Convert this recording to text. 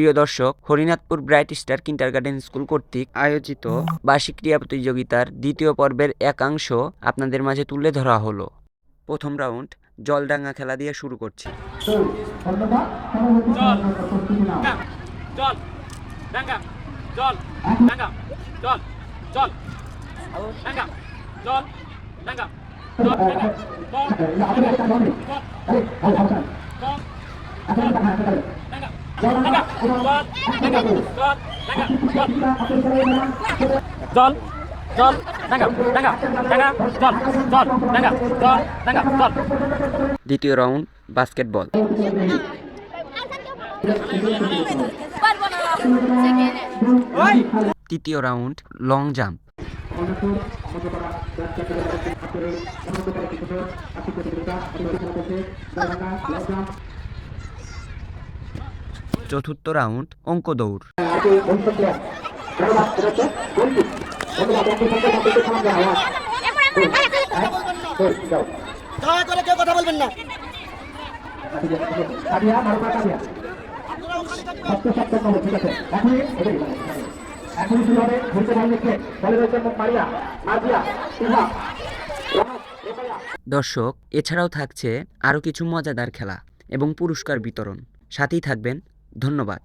প্রিয় দর্শক Harinathpur Bright Star Kindergarten School কর্তৃক আয়োজিত বার্ষিক ক্রীড়া প্রতিযোগিতার দ্বিতীয় পর্বের একাংশ আপনাদের মাঝে তুলে ধরা হলো প্রথম রাউন্ড জলডাঙ্গা খেলা দিয়ে শুরু করছি চল ডাঙ্গা চল দ্বিতীয় রাউন্ড বাস্কেটবল। তৃতীয় রাউন্ড লং জাম্প। চতুর্থ রাউন্ড অঙ্ক দৌড় দয়া করে কেউ কথা বলবেন না। এখনই শুরু হবে ঘুরতে ভাই লিখে বলে রয়েছে মারিয়া মার্জিয়া ইহা দর্শক এছাড়াও থাকছে আরও কিছু মজাদার খেলা এবং পুরস্কার বিতরণ। সাথেই থাকবেন ধন্যবাদ।